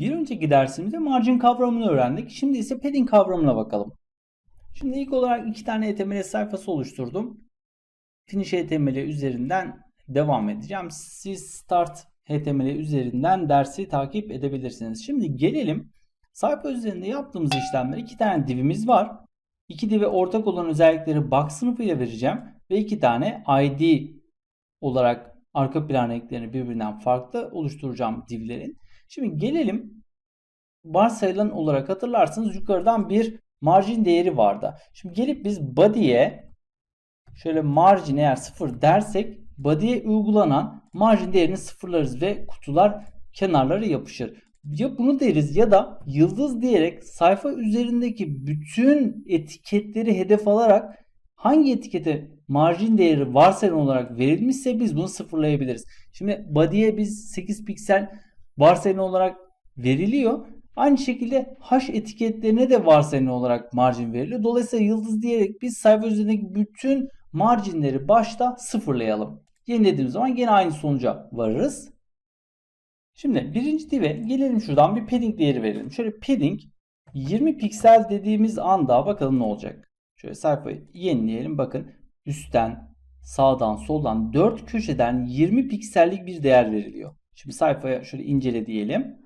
Bir önceki dersimizde margin kavramını öğrendik. Şimdi ise padding kavramına bakalım. Şimdi ilk olarak iki tane HTML sayfası oluşturdum. Finish HTML üzerinden devam edeceğim. Siz Start HTML üzerinden dersi takip edebilirsiniz. Şimdi gelelim sayfa üzerinde yaptığımız işlemler. iki tane divimiz var. İki dive ortak olan özellikleri box sınıfıyla vereceğim. Ve iki tane ID olarak arka plan renklerini birbirinden farklı oluşturacağım divlerin. Şimdi gelelim varsayılan olarak hatırlarsınız yukarıdan bir margin değeri vardı. Şimdi gelip biz body'ye şöyle margin eğer sıfır dersek body'ye uygulanan margin değerini sıfırlarız ve kutular kenarları yapışır. Ya bunu deriz ya da yıldız diyerek sayfa üzerindeki bütün etiketleri hedef alarak hangi etikete margin değeri varsayılan olarak verilmişse biz bunu sıfırlayabiliriz. Şimdi body'ye biz 8 piksel varsayılan olarak veriliyor. Aynı şekilde hash etiketlerine de varsayılan olarak margin veriliyor. Dolayısıyla yıldız diyerek biz sayfa üzerindeki bütün marginleri başta sıfırlayalım. Yenilediğimiz zaman yine aynı sonuca varırız. Şimdi birinci dive gelelim şuradan bir padding değeri verelim. Şöyle padding 20 piksel dediğimiz anda bakalım ne olacak. Şöyle sayfayı yenileyelim. Bakın üstten, sağdan, soldan 4 köşeden 20 piksellik bir değer veriliyor. Şimdi sayfaya şöyle incele diyelim.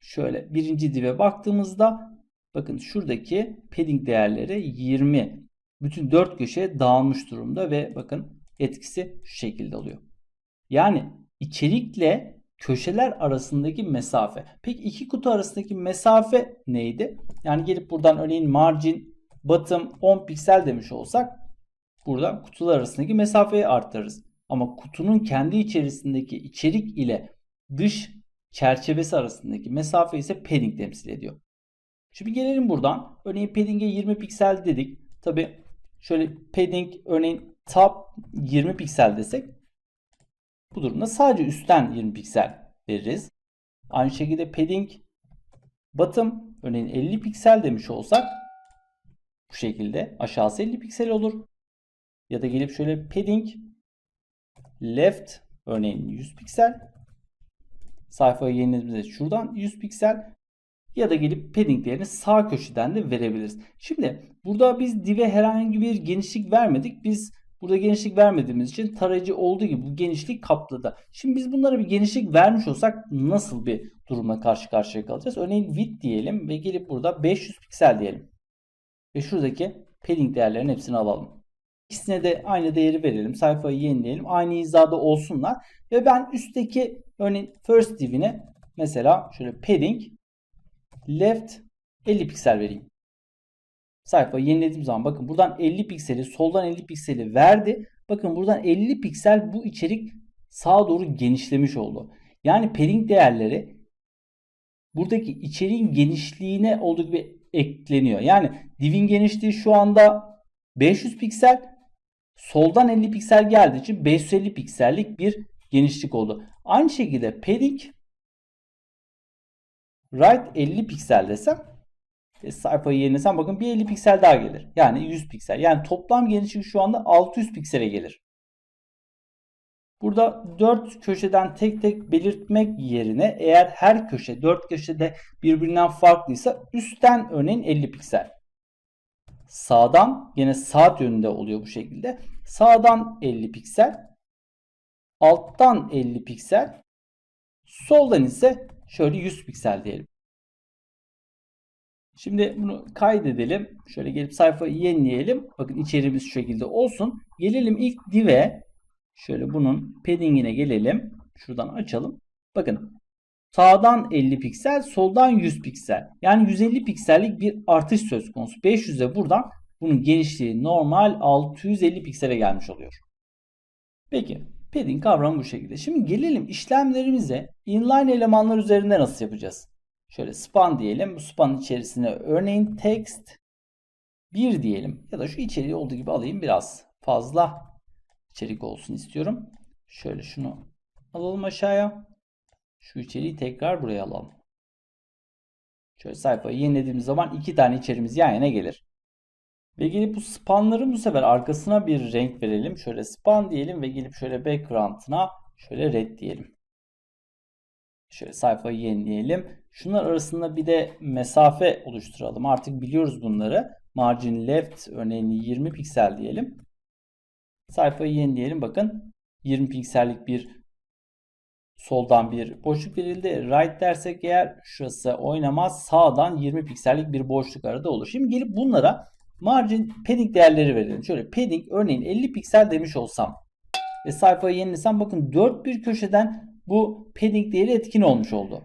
Şöyle birinci dive baktığımızda bakın şuradaki padding değerleri 20. Bütün 4 köşeye dağılmış durumda ve bakın etkisi şu şekilde oluyor. Yani içerikle köşeler arasındaki mesafe. Peki iki kutu arasındaki mesafe neydi? Yani gelip buradan örneğin margin bottom 10 piksel demiş olsak burada kutular arasındaki mesafeyi arttırırız. Ama kutunun kendi içerisindeki içerik ile dış çerçevesi arasındaki mesafe ise padding temsil ediyor. Şimdi gelelim buradan. Örneğin padding'e 20 piksel dedik. Tabi şöyle padding örneğin top 20 piksel desek bu durumda sadece üstten 20 piksel veririz. Aynı şekilde padding bottom örneğin 50 piksel demiş olsak bu şekilde aşağısı 50 piksel olur. Ya da gelip şöyle padding left örneğin 100 piksel sayfayı yenilediğimizde şuradan 100 piksel ya da gelip padding değerini sağ köşeden de verebiliriz. Şimdi burada biz div'e herhangi bir genişlik vermedik. Biz burada genişlik vermediğimiz için tarayıcı olduğu gibi bu genişlik kapladı. Şimdi biz bunlara bir genişlik vermiş olsak nasıl bir durumla karşı karşıya kalacağız? Örneğin width diyelim ve gelip burada 500 piksel diyelim. Ve şuradaki padding değerlerin hepsini alalım. İkisine de aynı değeri verelim. Sayfayı yenileyelim. Aynı hizada olsunlar. Ve ben üstteki örneğin first div'ine mesela şöyle padding left 50 piksel vereyim. Sayfayı yenilediğim zaman bakın buradan 50 pikseli soldan 50 pikseli verdi. Bakın buradan 50 piksel bu içerik sağa doğru genişlemiş oldu. Yani padding değerleri buradaki içeriğin genişliğine olduğu gibi ekleniyor. Yani divin genişliği şu anda 500 piksel soldan 50 piksel geldiği için 550 piksellik bir genişlik oldu. Aynı şekilde padding right 50 piksel desem e, sayfayı yenilesem bakın bir 50 piksel daha gelir. Yani 100 piksel. Yani toplam genişlik şu anda 600 piksele gelir. Burada 4 köşeden tek tek belirtmek yerine eğer her köşe 4 köşede birbirinden farklıysa üstten örneğin 50 piksel. Sağdan yine saat yönünde oluyor bu şekilde. Sağdan 50 piksel. Alttan 50 piksel. Soldan ise şöyle 100 piksel diyelim. Şimdi bunu kaydedelim. Şöyle gelip sayfayı yenileyelim. Bakın içeriğimiz şu şekilde olsun. Gelelim ilk div'e. Şöyle bunun padding'ine gelelim. Şuradan açalım. Bakın sağdan 50 piksel, soldan 100 piksel. Yani 150 piksellik bir artış söz konusu. 500'e buradan bunun genişliği normal 650 piksele gelmiş oluyor. Peki padding kavramı bu şekilde. Şimdi gelelim işlemlerimize inline elemanlar üzerinde nasıl yapacağız? Şöyle span diyelim. Bu span içerisine örneğin text 1 diyelim. Ya da şu içeriği olduğu gibi alayım. Biraz fazla içerik olsun istiyorum. Şöyle şunu alalım aşağıya. Şu içeriği tekrar buraya alalım. Şöyle sayfayı yenilediğimiz zaman iki tane içerimiz yan yana gelir. Ve gelip bu spanların bu sefer arkasına bir renk verelim. Şöyle span diyelim ve gelip şöyle background'ına şöyle red diyelim. Şöyle sayfayı yenileyelim. Şunlar arasında bir de mesafe oluşturalım. Artık biliyoruz bunları. Margin left örneğin 20 piksel diyelim. Sayfayı yenileyelim. Bakın 20 piksellik bir soldan bir boşluk verildi. Right dersek eğer şurası oynamaz. Sağdan 20 piksellik bir boşluk arada olur. Şimdi gelip bunlara margin padding değerleri verelim. Şöyle padding örneğin 50 piksel demiş olsam ve sayfayı yenilesem bakın dört bir köşeden bu padding değeri etkin olmuş oldu.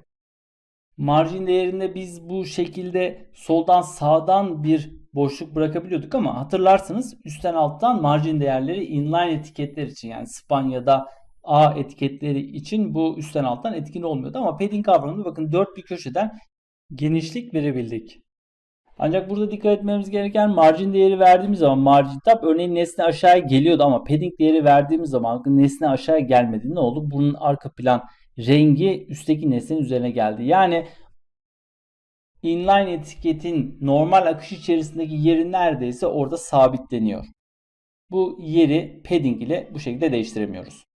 Margin değerinde biz bu şekilde soldan sağdan bir boşluk bırakabiliyorduk ama hatırlarsınız üstten alttan margin değerleri inline etiketler için yani span ya da A etiketleri için bu üstten alttan etkin olmuyordu ama padding kavramında bakın dört bir köşeden genişlik verebildik. Ancak burada dikkat etmemiz gereken margin değeri verdiğimiz zaman margin tab örneğin nesne aşağıya geliyordu ama padding değeri verdiğimiz zaman nesne aşağıya gelmedi. Ne oldu? Bunun arka plan rengi üstteki nesnenin üzerine geldi. Yani inline etiketin normal akış içerisindeki yeri neredeyse orada sabitleniyor. Bu yeri padding ile bu şekilde değiştiremiyoruz.